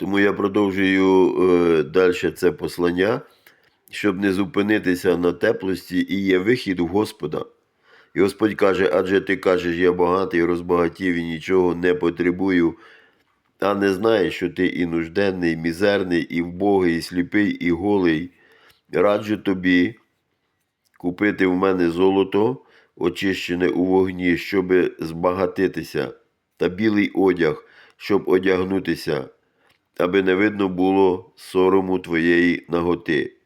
Тому я продовжую е, далі це послання, щоб не зупинитися на теплості, і є вихід у Господа. І Господь каже, адже ти кажеш, я багатий, розбагатів і нічого не потребую, а не знаєш, що ти і нужденний, і мізерний, і вбогий, і сліпий, і голий. Раджу тобі купити в мене золото, очищене у вогні, щоби збагатитися, та білий одяг, щоб одягнутися, аби не видно було сорому твоєї наготи,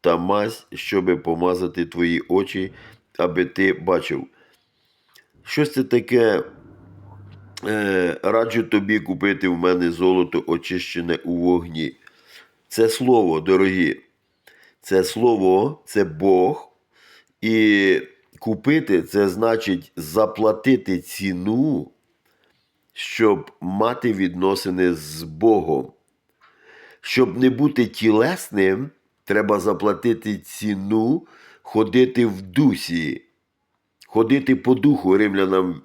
та мазь, щоби помазати твої очі, аби ти бачив. Щось це таке. Е, раджу тобі купити в мене золото, очищене у вогні. Це слово, дорогі. Це слово, це Бог. І купити це значить заплатити ціну, щоб мати відносини з Богом. Щоб не бути тілесним, треба заплатити ціну, ходити в дусі, ходити по духу римлянам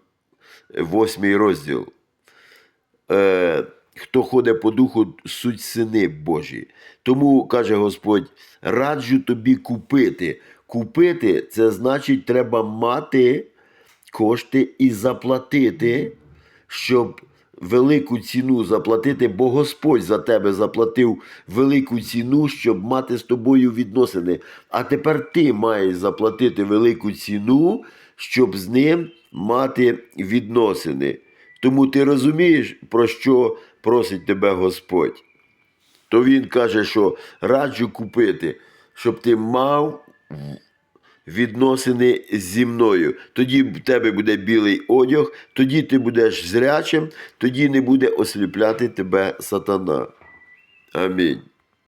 8 розділ. Е, хто ходить по духу, суть сини Божі. Тому каже Господь: раджу тобі купити. Купити це значить, треба мати кошти і заплатити, щоб велику ціну заплатити, бо Господь за тебе заплатив велику ціну, щоб мати з тобою відносини. А тепер ти маєш заплатити велику ціну, щоб з ним мати відносини. Тому ти розумієш, про що просить тебе Господь. То він каже, що раджу купити, щоб ти мав відносини зі мною. Тоді в тебе буде білий одяг, тоді ти будеш зрячим, тоді не буде осліпляти тебе сатана. Амінь.